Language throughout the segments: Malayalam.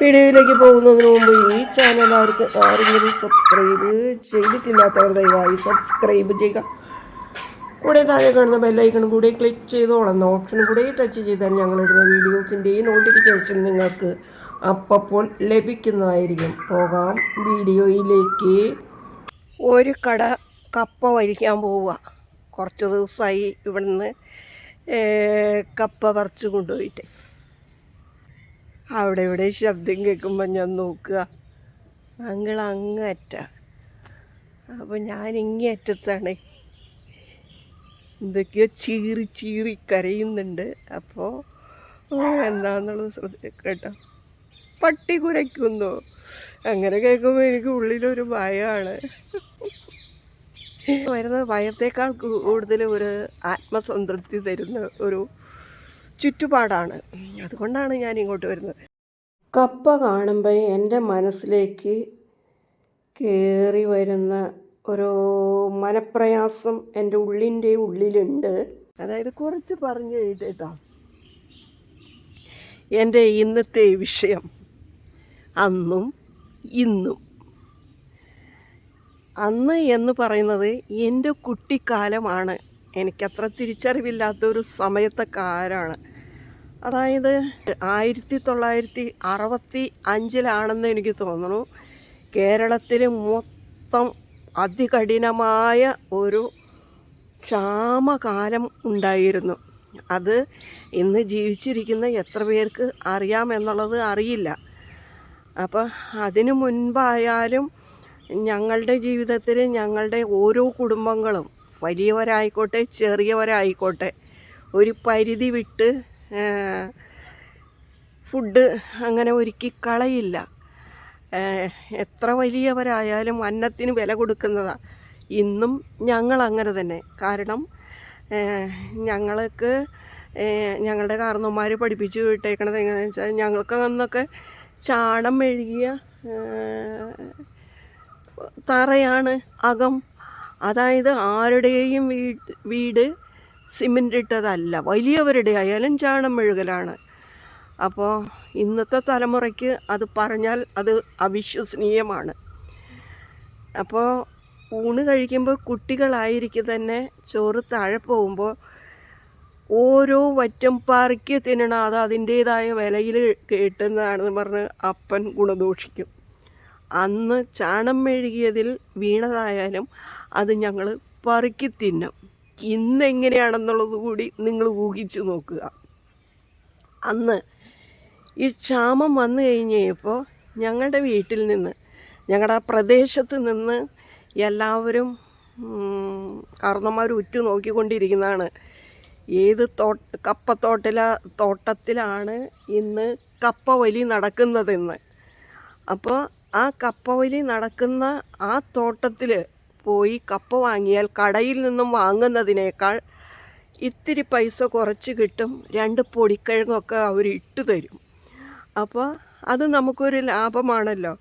വീഡിയോയിലേക്ക് പോകുന്നതിന് മുമ്പ് ഈ ചാനൽ ആർക്ക് ആരെങ്കിലും സബ്സ്ക്രൈബ് ചെയ്തിട്ടില്ലാത്തവർ ദയവായി സബ്സ്ക്രൈബ് ചെയ്യുക. കൂടെ താഴെ കാണുന്ന ബെല്ലൈക്കണും കൂടെ ക്ലിക്ക് ചെയ്തോളുന്ന ഓപ്ഷൻ കൂടെ ടച്ച് ചെയ്താൽ ഞങ്ങളിടുന്ന വീഡിയോസിന്റെ നോട്ടിഫിക്കേഷൻ നിങ്ങൾക്ക് അപ്പോൾ ലഭിക്കുന്നതായിരിക്കും. പോകാം വീഡിയോയിലേക്ക്. ഒരു കട കപ്പ വരിക്കാൻ പോവുക. കുറച്ച് ദിവസമായി ഇവിടുന്ന് കപ്പ പറിച്ചു കൊണ്ടുപോയിട്ട്. അവിടെ ഇവിടെ ശബ്ദം കേൾക്കുമ്പോൾ ഞാൻ നോക്കുക. അങ്ങൾ അങ്ങറ്റ അപ്പോൾ ഞാൻ ഇങ്ങേ അറ്റത്താണ് എന്തൊക്കെയോ ചീറി ചീറി കരയുന്നുണ്ട്. അപ്പോൾ എന്താണെന്നുള്ളത് ശ്രദ്ധിക്കുക കേട്ടോ. പട്ടി കുരയ്ക്കുന്നു. അങ്ങനെ കേൾക്കുമ്പോൾ എനിക്ക് ഉള്ളിലൊരു ഭയമാണ് വരുന്നത് ഭയത്തേക്കാൾ കൂടുതൽ ഒരു ആത്മസംതൃപ്തി തരുന്ന ഒരു ചുറ്റുപാടാണ്. അതുകൊണ്ടാണ് ഞാൻ ഇങ്ങോട്ട് വരുന്നത്. കപ്പ കാണുമ്പോൾ എന്റെ മനസ്സിലേക്ക് കയറി വരുന്ന ഒരു മനപ്രയാസം എന്റെ ഉള്ളിന്റെ ഉള്ളിലുണ്ട്. അതായത് കുറച്ച് പറഞ്ഞു കഴിഞ്ഞിട്ടാ എന്റെ ഇന്നത്തെ വിഷയം അന്നും ഇന്നും. അന്ന് എന്ന് പറയുന്നത് എന്റെ കുട്ടിക്കാലമാണ്. എനിക്കത്ര തിരിച്ചറിവില്ലാത്ത ഒരു സമയത്തെ കാരാണ് അതായത് ആയിരത്തി തൊള്ളായിരത്തി അറുപത്തി അഞ്ചിലാണെന്ന് എനിക്ക് തോന്നുന്നു. കേരളത്തിൽ മൊത്തം അതികഠിനമായ ഒരു ക്ഷാമകാലം ഉണ്ടായിരുന്നു. അത് ഇന്ന് ജീവിച്ചിരിക്കുന്ന എത്ര പേർക്ക് അറിയാമെന്നുള്ളത് അറിയില്ല. അപ്പോൾ അതിനു മുൻപായാലും ഞങ്ങളുടെ ജീവിതത്തിൽ ഞങ്ങളുടെ ഓരോ കുടുംബങ്ങളും വലിയവരായിക്കോട്ടെ ചെറിയവരായിക്കോട്ടെ ഒരു പരിധി വിട്ട് ഫുഡ് അങ്ങനെ ഒരുക്കി കളയില്ല. എത്ര വലിയവരായാലും അന്നത്തിന് വില കൊടുക്കുന്നതാണ് ഇന്നും ഞങ്ങൾ അങ്ങനെ തന്നെ. കാരണം ഞങ്ങൾക്ക് ഞങ്ങളുടെ കാരണവന്മാർ പഠിപ്പിച്ച് വിട്ടേക്കണത് എങ്ങനെയാണെന്ന് വെച്ചാൽ ഞങ്ങൾക്ക് അന്നൊക്കെ ചാണം മെഴുകിയ തറയാണ് അകം അതായത് ആരുടെയും വീട് വീട് സിമെന്റ് ഇട്ടതല്ല വലിയവരുടെ ആയാലും ചാണം മെഴുകലാണ്. അപ്പോൾ ഇന്നത്തെ തലമുറയ്ക്ക് അത് പറഞ്ഞാൽ അത് അവിശ്വസനീയമാണ്. അപ്പോൾ ഊണ് കഴിക്കുമ്പോൾ കുട്ടികളായിരിക്കും തന്നെ ചോറ് താഴെ പോകുമ്പോൾ ഓരോ വറ്റം പാറിക്ക് തിന്നണം അത് അതിന്റേതായ വിലയിൽ കിട്ടുന്നതാണെന്ന് പറഞ്ഞ് അപ്പൻ ഗുണദോഷിക്കും. അന്ന് ചാണം മെഴുകിയതിൽ വീണതായാലും അത് ഞങ്ങൾ പറിക്കി തിന്നും. ഇന്നെങ്ങനെയാണെന്നുള്ളത് കൂടി നിങ്ങൾ ഊഹിച്ചു നോക്കുക. അന്ന് ഈ ക്ഷാമം വന്നു കഴിഞ്ഞപ്പോൾ ഞങ്ങളുടെ വീട്ടിൽ നിന്ന് ഞങ്ങളുടെ പ്രദേശത്ത് നിന്ന് എല്ലാവരും കാരണന്മാർ ഉറ്റു നോക്കിക്കൊണ്ടിരിക്കുന്നതാണ്. ഏത് തോട്ട കപ്പത്തോട്ടില തോട്ടത്തിലാണ് ഇന്ന് കപ്പവലി നടക്കുന്നതെന്ന്. അപ്പോൾ ആ കപ്പവലി നടക്കുന്ന ആ തോട്ടത്തിൽ പോയി കപ്പ വാങ്ങിയാൽ കടയിൽ നിന്നും വാങ്ങുന്നതിനേക്കാൾ ഇത്തിരി പൈസ കുറച്ച് കിട്ടും. രണ്ട് പൊടിക്കിഴങ്ങൊക്കെ അവർ ഇട്ട് തരും. അപ്പോൾ അത് നമുക്കൊരു ലാഭമാണല്ലോ.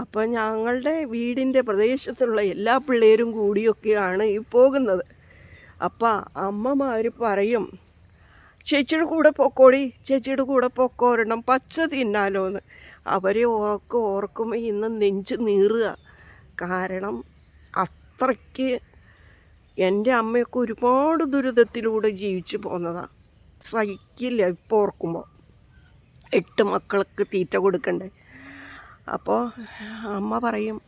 അപ്പോൾ ഞങ്ങളുടെ വീടിന്റെ പ്രദേശത്തുള്ള എല്ലാ പിള്ളേരും കൂടിയൊക്കെയാണ് ഈ പോകുന്നത്. അപ്പോൾ അമ്മമാർ പറയും ചേച്ചിയുടെ കൂടെ പൊക്കോടി ചേച്ചിയുടെ കൂടെ പൊക്കോരണം പച്ച തിന്നാലോ എന്ന് അവരെ ഓർക്ക് ഓർക്കുമ്പോൾ ഇന്ന് നെഞ്ച് നീറുക. കാരണം അത്രയ്ക്ക് എന്റെ അമ്മയൊക്കെ ഒരുപാട് ദുരിതത്തിലൂടെ ജീവിച്ചു പോന്നതാണ് സഹിക്കില്ല ഇപ്പോൾ ഓർക്കുമ്പോൾ എട്ട് മക്കൾക്ക് തീറ്റ കൊടുക്കണ്ടേ. അപ്പോൾ അമ്മ പറയും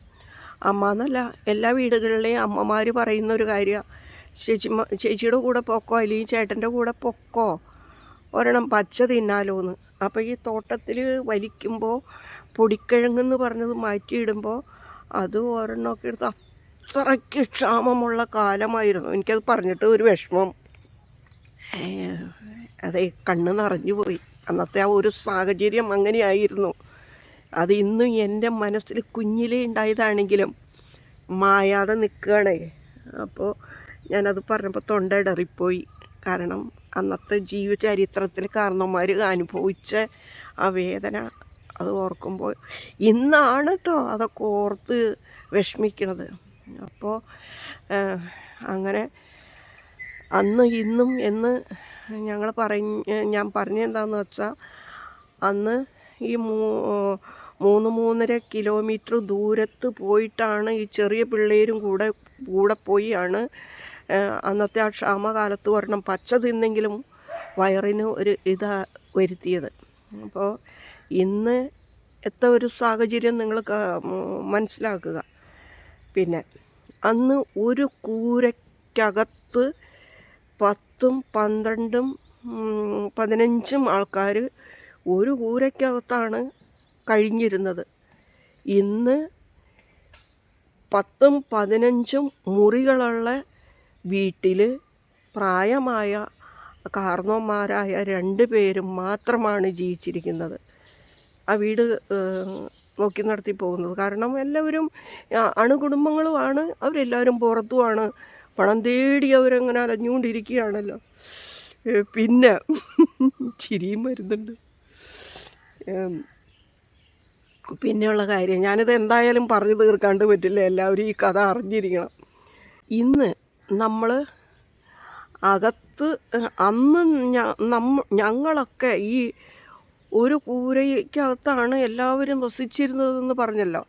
അമ്മ എന്നല്ല എല്ലാ വീടുകളിലെയും അമ്മമാർ പറയുന്ന ഒരു കാര്യമാണ് ചേച്ചി ചേച്ചിയുടെ കൂടെ പൊക്കോ അല്ലെങ്കിൽ ചേട്ടന്റെ കൂടെ പൊക്കോ? ഒരെണ്ണം പച്ച തിന്നാലോ എന്ന് അപ്പോൾ ഈ തോട്ടത്തിൽ വലിക്കുമ്പോൾ പൊടിക്കിഴങ്ങെന്ന് പറഞ്ഞത് മാറ്റിയിടുമ്പോൾ അത് ഒരെണ്ണമൊക്കെ എടുത്ത് അത്രയ്ക്ക് ക്ഷാമമുള്ള കാലമായിരുന്നു. എനിക്കത് പറഞ്ഞിട്ട് ഒരു വിഷമം. അതെ കണ്ണ് നിറഞ്ഞു പോയി. അന്നത്തെ ആ ഒരു സാഹചര്യം അങ്ങനെയായിരുന്നു. അത് ഇന്നും എന്റെ മനസ്സിൽ കുഞ്ഞിലേ ഉണ്ടായതാണെങ്കിലും മായാതെ നിൽക്കുകയാണേ. അപ്പോൾ ഞാനത് പറഞ്ഞപ്പോൾ തൊണ്ട ഇടറിപ്പോയി. കാരണം അന്നത്തെ ജീവചരിത്രത്തിൽ കാരണന്മാർ അനുഭവിച്ച ആ വേദന അത് ഓർക്കുമ്പോൾ ഇന്നാണ് കേട്ടോ അതൊക്കെ ഓർത്ത് വിഷമിക്കണത്. അപ്പോൾ അങ്ങനെ അന്ന് ഇന്നും എന്ന് ഞങ്ങൾ പറഞ്ഞ് ഞാൻ പറഞ്ഞെന്താന്ന് വെച്ചാൽ അന്ന് ഈ മൂ- മൂന്ന് മൂന്നര കിലോമീറ്റർ ദൂരത്ത് പോയിട്ടാണ് ഈ ചെറിയ പിള്ളേരും കൂടെ കൂടെ പോയിയാണ്. അന്നത്തെ ആ ക്ഷാമകാലത്ത് വരണം പച്ച തിന്നെങ്കിലും വയറിന് ഒരു ഇതാ വരുത്തിയത്. അപ്പോൾ ഇന്ന് എത്ത ഒരു സാഹചര്യം നിങ്ങൾ മനസ്സിലാക്കുക. പിന്നെ അന്ന് ഒരു കൂരയ്ക്കകത്ത് പത്തും പന്ത്രണ്ടും പതിനഞ്ചും ആൾക്കാർ ഒരു കൂരയ്ക്കകത്താണ് കഴിഞ്ഞിരുന്നത്. ഇന്ന് പത്തും പതിനഞ്ചും മുറികളുള്ള വീട്ടിൽ പ്രായമായ കാർന്നോന്മാരായ രണ്ട് പേരും മാത്രമാണ് ജീവിച്ചിരിക്കുന്നത്. ആ വീട് നോക്കി നടത്തി പോകുന്നത്. കാരണം എല്ലാവരും അണുകുടുംബങ്ങളുമാണ്. അവരെല്ലാവരും പുറത്തുമാണ്. പണം തേടി അവരങ്ങനെ അലഞ്ഞുകൊണ്ടിരിക്കുകയാണല്ലോ. പിന്നെ ചിരിയും വരുന്നുണ്ട്. പിന്നെയുള്ള കാര്യം ഞാനിത് എന്തായാലും പറഞ്ഞു തീർക്കാണ്ട് പറ്റില്ല. എല്ലാവരും ഈ കഥ അറിഞ്ഞിരിക്കണം. ഇന്ന് നമ്മൾ അകത്ത് അന്ന് ഞങ്ങളൊക്കെ ഈ ഒരു കൂരയ്ക്കകത്താണ് എല്ലാവരും വസിച്ചിരുന്നതെന്ന് പറഞ്ഞല്ലോ.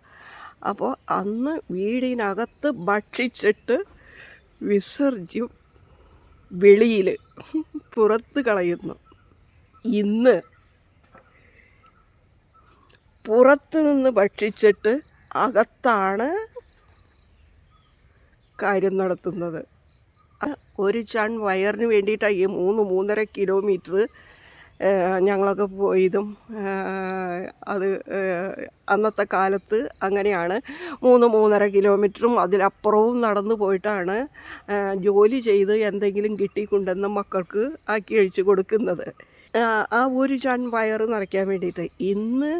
അപ്പോൾ അന്ന് വീടിനകത്ത് ഭക്ഷിച്ചിട്ട് വിസർജ്യം വെളിയിൽ പുറത്ത് കളയുന്നു. ഇന്ന് പുറത്ത് നിന്ന് ഭക്ഷിച്ചിട്ട് അകത്താണ് കാര്യം നടത്തുന്നത്. ഒരു ചൺ വയറിന് വേണ്ടിയിട്ടാണ് ഈ മൂന്ന് മൂന്നര കിലോമീറ്റർ ഞങ്ങളൊക്കെ പോയതും അത് അന്നത്തെ കാലത്ത് അങ്ങനെയാണ്. മൂന്ന് മൂന്നര കിലോമീറ്ററും അതിലപ്പുറവും നടന്നു പോയിട്ടാണ് ജോലി ചെയ്ത് എന്തെങ്കിലും കിട്ടിക്കൊണ്ടെന്ന് മക്കൾക്ക് ആക്കി അഴിച്ചു കൊടുക്കുന്നത്. ആ, ഒരു ചൺ വയറ് നിറയ്ക്കാൻ വേണ്ടിയിട്ട് ഇന്ന്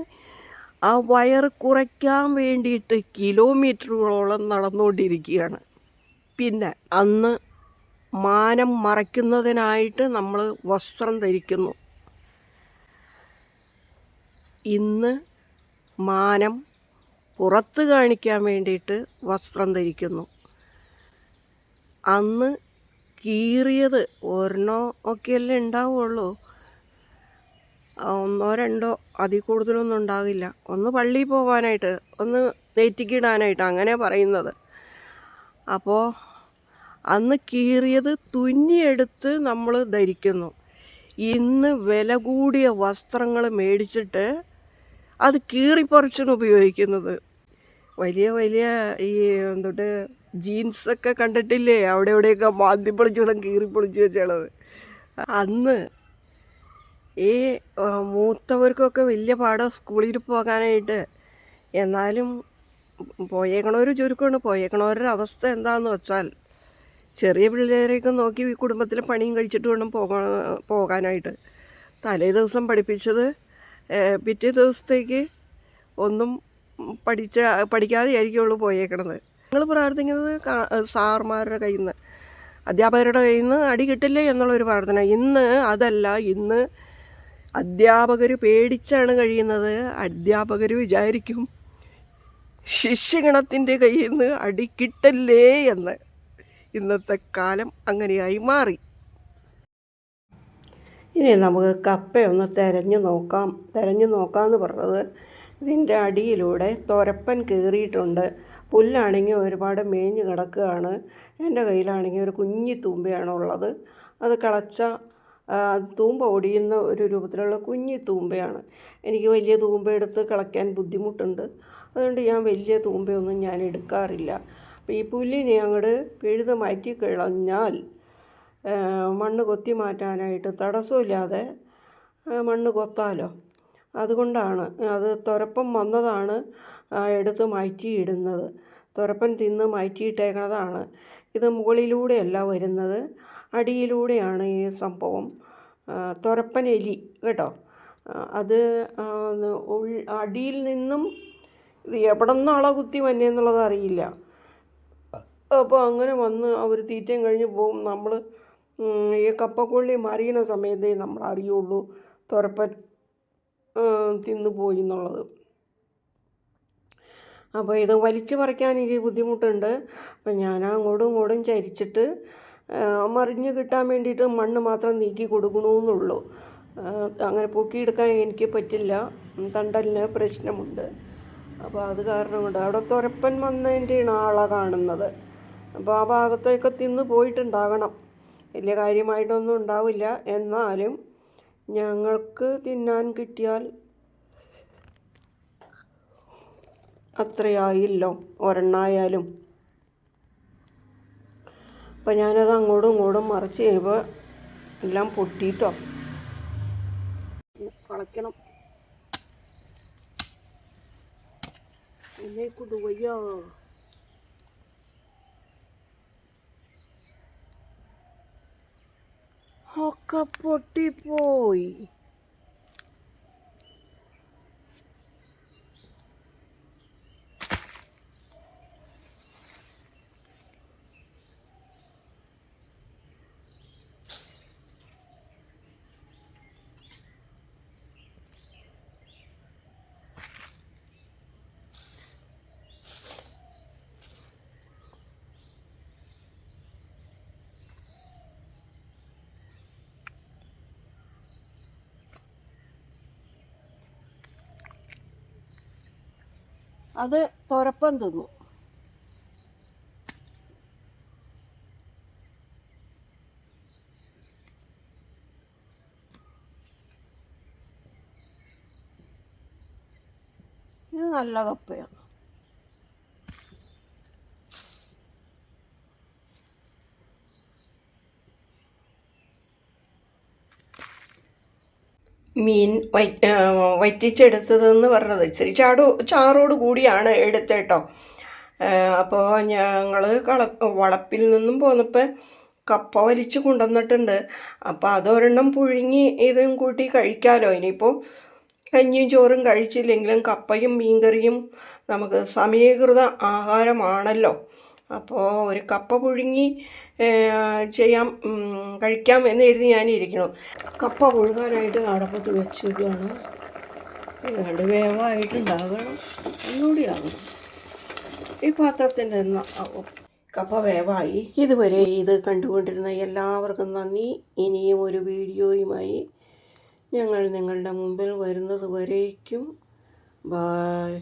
ആ വയർ കുറയ്ക്കാൻ വേണ്ടിയിട്ട് കിലോമീറ്ററുകളോളം നടന്നുകൊണ്ടിരിക്കുകയാണ്. പിന്നെ അന്ന് മാനം മറയ്ക്കുന്നതിനായിട്ട് നമ്മൾ വസ്ത്രം ധരിക്കുന്നു. ഇന്ന് മാനം പുറത്ത് കാണിക്കാൻ വേണ്ടിയിട്ട് വസ്ത്രം ധരിക്കുന്നു. അന്ന് കീറിയത് ഒരെണ്ണോ ഒക്കെയല്ലേ ഉണ്ടാവുള്ളൂ. ഒന്നോ രണ്ടോ അതിൽ കൂടുതലൊന്നും ഉണ്ടാകില്ല ഒന്ന് പള്ളിയിൽ പോകാനായിട്ട് ഒന്ന് നെറ്റിക്കിടാനായിട്ട് അങ്ങനെ പറയുന്നത്. അപ്പോൾ അന്ന് കീറിയത് തുന്നിയെടുത്ത് നമ്മൾ ധരിക്കുന്നു. ഇന്ന് വില കൂടിയ വസ്ത്രങ്ങൾ മേടിച്ചിട്ട് അത് കീറിപ്പറിച്ചാണ് ഉപയോഗിക്കുന്നത്. വലിയ വലിയ ഈ എന്തുട്ട് ജീൻസൊക്കെ കണ്ടിട്ടില്ലേ? അവിടെ എവിടെയൊക്കെ മാന്തി പൊളിച്ചോളം കീറി പൊളിച്ച് വെച്ചുള്ളത് അന്ന് ഈ മൂത്തവർക്കൊക്കെ വലിയ പാടാ സ്കൂളിൽ പോകാനായിട്ട്. എന്നാലും പോയേക്കണവർ ചുരുക്കമാണ്. പോയേക്കണവരുടെ അവസ്ഥ എന്താണെന്ന് വെച്ചാൽ ചെറിയ പിള്ളേരെയൊക്കെ നോക്കി കുടുംബത്തിലെ പണിയും കഴിച്ചിട്ട് വേണം പോകാനായിട്ട്. തലേ ദിവസം പഠിപ്പിച്ചത് പിറ്റേ ദിവസത്തേക്ക് ഒന്നും പഠിച്ച പഠിക്കാതെ ആയിരിക്കുള്ളൂ പോയേക്കണത്. ഞങ്ങൾ പ്രാർത്ഥിക്കുന്നത് സാർമാരുടെ കയ്യിൽ നിന്ന് അധ്യാപകരുടെ കയ്യിൽ നിന്ന് അടി കിട്ടില്ലേ എന്നുള്ളൊരു പ്രാർത്ഥന. ഇന്ന് അതല്ല ഇന്ന് അധ്യാപകർ പേടിച്ചാണ് കഴിയുന്നത്. അധ്യാപകർ വിചാരിക്കും ശിഷ്യഗണത്തിന്റെ കയ്യിൽ നിന്ന് അടി കിട്ടല്ലേ എന്ന്. ഇന്നത്തെ കാലം അങ്ങനെയായി മാറി. ഇനി നമുക്ക് കപ്പയൊന്ന് തിരഞ്ഞു നോക്കാം. തിരഞ്ഞു നോക്കാമെന്ന് പറഞ്ഞത് ഇതിന്റെ അടിയിലൂടെ തുരപ്പൻ കയറിയിട്ടുണ്ട് പുല്ലാണെങ്കിൽ ഒരുപാട് മേഞ്ഞ് കിടക്കുകയാണ്. എന്റെ കയ്യിലാണെങ്കിൽ ഒരു കുഞ്ഞി തൂമ്പയാണ് ഉള്ളത്. അത് കളച്ച തൂമ്പ ഒടിയുന്ന ഒരു രൂപത്തിലുള്ള കുഞ്ഞി തൂമ്പയാണ്. എനിക്ക് വലിയ തൂമ്പ എടുത്ത് കളയ്ക്കാൻ ബുദ്ധിമുട്ടുണ്ട്. അതുകൊണ്ട് ഞാൻ വലിയ തൂമ്പയൊന്നും ഞാൻ എടുക്കാറില്ല. അപ്പോൾ ഈ പുല്ലിനെ അങ്ങോട്ട് പിഴുത് മാറ്റി കളഞ്ഞാൽ മണ്ണ് കൊത്തി മാറ്റാനായിട്ട് തടസ്സമില്ലാതെ മണ്ണ് കൊത്താലോ? അതുകൊണ്ടാണ് അത് തുരപ്പം വന്നതാണ് എടുത്ത് മാറ്റിയിടുന്നത്. തുരപ്പൻ തിന്ന് മാറ്റിയിട്ടേക്കുന്നതാണ് ഇത് മുകളിലൂടെയല്ല വരുന്നത് അടിയിലൂടെയാണ് ഈ സംഭവം. തുരപ്പൻ എലി കേട്ടോ? അത് അടിയിൽ നിന്നും ഇത് എവിടെ നിന്നാളാ കുത്തി വന്നേന്നുള്ളത് അറിയില്ല. അപ്പോൾ അങ്ങനെ വന്ന് അവർ തീറ്റയും കഴിഞ്ഞ് പോകും. നമ്മൾ ഈ കപ്പക്കൊള്ളി മറിയണ സമയത്തേ നമ്മൾ അറിയുള്ളൂ തുരപ്പൻ തിന്നുപോയി തിന്നു പോയി എന്നുള്ളത്. അപ്പോൾ ഇത് വലിച്ചു പറിക്കാൻ എനിക്ക് ബുദ്ധിമുട്ടുണ്ട്. അപ്പം ഞാൻ അങ്ങോട്ടും ഇങ്ങോട്ടും ചരിച്ചിട്ട് മറിഞ്ഞ് കിട്ടാൻ വേണ്ടിയിട്ട് മണ്ണ് മാത്രം നീക്കി കൊടുക്കണമെന്നുള്ളൂ അങ്ങനെ പൊക്കിയെടുക്കാൻ എനിക്ക് പറ്റില്ല. തണ്ടലിന് പ്രശ്നമുണ്ട്. അപ്പോൾ അത് കാരണം കൊണ്ട് അവിടെ തുരപ്പൻ വന്നതിന്റെയാണ് ആളെ കാണുന്നത്. അപ്പോൾ ആ ഭാഗത്തേക്ക് തിന്ന് പോയിട്ടുണ്ടാകണം. വലിയ കാര്യമായിട്ടൊന്നും ഉണ്ടാവില്ല. എന്നാലും ഞങ്ങൾക്ക് തിന്നാൻ കിട്ടിയാൽ അത്രയായില്ലോ ഒരെണ്ണായാലും. അപ്പം ഞാനത് അങ്ങോട്ടും ഇങ്ങോട്ടും മറിച്ച് കഴിയുമ്പോൾ എല്ലാം പൊട്ടിയിട്ടോ കളയ്ക്കണം. എന്നെ കൊണ്ട് ഒക്കെ പൊട്ടിപ്പോയി. അത് തുരപ്പം തിന്നു. ഇത് നല്ല കപ്പയാണ്. മീൻ വയറ്റ് വറ്റിച്ചെടുത്തതെന്ന് പറഞ്ഞത്. ഇച്ചിരി ചാടു ചാറോട് കൂടിയാണ് എടുത്തേട്ടോ. അപ്പോൾ ഞങ്ങൾ കള വളപ്പിൽ നിന്നും പോന്നപ്പോൾ കപ്പ വലിച്ച് കൊണ്ടുവന്നിട്ടുണ്ട്. അപ്പോൾ അതൊരെണ്ണം പുഴുങ്ങി ഇതും കൂട്ടി കഴിക്കാമല്ലോ ഇനിയിപ്പോൾ കഞ്ഞിയും ചോറും കഴിച്ചില്ലെങ്കിലും കപ്പയും മീൻകറിയും നമുക്ക് സമീകൃത ആഹാരമാണല്ലോ. അപ്പോൾ ഒരു കപ്പ പുഴുങ്ങി ചെയ്യാം കഴിക്കാം എന്ന് എഴുതി ഞാനിരിക്കണം കപ്പ കൊഴുകാനായിട്ട് അടപ്പത്ത് വെച്ചിരിക്കുകയാണ്. ഏതാണ്ട് വേവായിട്ടുണ്ടാകണം. ഒന്നുകൂടി ആകണം ഈ പാത്രത്തിന്റെ കപ്പ വേവായി. ഇതുവരെ ഇത് കണ്ടുകൊണ്ടിരുന്ന എല്ലാവർക്കും നന്ദി. ഇനിയും ഒരു വീഡിയോയുമായി ഞങ്ങൾ നിങ്ങളുടെ മുമ്പിൽ വരുന്നത് വരേക്കും. ബായ്.